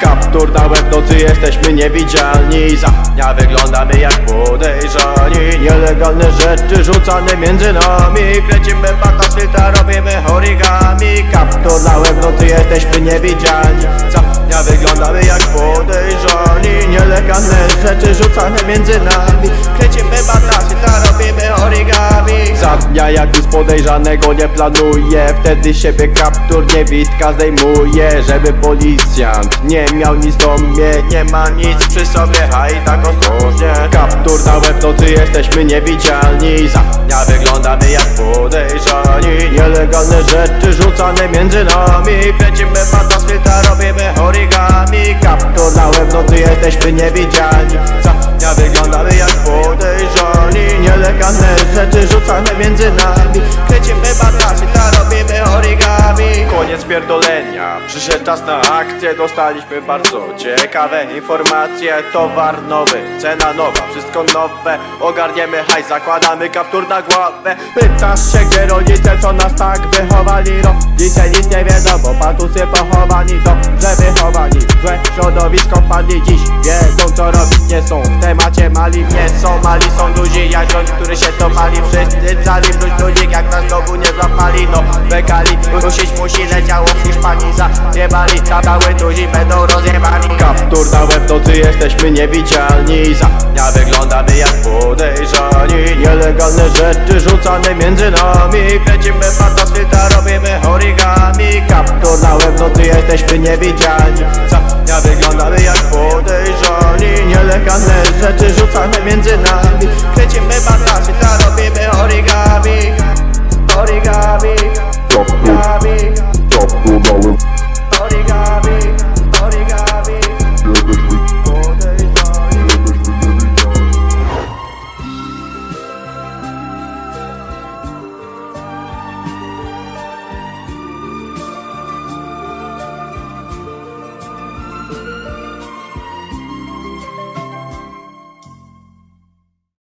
Kaptur na łeb nocy jesteśmy niewidzialni. Za wyglądamy jak podejrzani. Nielegalne rzeczy rzucane między nami. Krecimy bata z filtra, robimy origami. Kaptur na nocy jesteśmy niewidzialni Za dnia wyglądamy jak podejrzani Nielegalne rzeczy rzucane między nami. Krecimy bata z filtra, robimy origami. Za dnia jak nic podejrzanego nie planuję Wtedy siebie kaptur niewidka zdejmuje Żeby policjant nie miał nic do mnie. Nie ma nic przy sobie, a i tak ostrożnie. Kaptur na łeb nocy jesteśmy niewidzialni. Za dnia wyglądamy jak podejrzani. Nielegalne rzeczy rzucane między nami. Z filtra, robimy origami. Kaptur na łeb nocy jesteśmy niewidzialni Za dnia wyglądamy jak podejrzani. Nielegalne rzeczy rzucane między nami Koniec pierdolenia, przyszedł czas na akcję Dostaliśmy bardzo ciekawe informacje. Towar nowy, cena nowa, wszystko nowe. Ogarniemy hajs, zakładamy kaptur na głowę. Pytasz się gdzie rodzice, co nas tak wychowali? Rodzice nic nie wiedzą, bo patusy pochowani Dobrze wychowani, złe środowisko wpadli. Dziś wiedzą co robić, nie są. W temacie mali Nie są mali, są duzi, jak rząd, który się to pali Wszyscy cali, wróć ludzik, jak nas znowu nie złapali. No, bekali, ruszyć musi, leciało w Hiszpanii. Zajebali, cały duzi będą rozjebani. Kaptur na łeb nocy jesteśmy niewidzialni. Za dnia wyglądamy jak podejrzani. Nielegalne rzeczy rzucane między nami. Kręcimy filtra, robimy origami. Kaptur na łeb nocy jesteśmy niewidzialni. Za dnia wyglądamy jak podejrzani Bobby. Top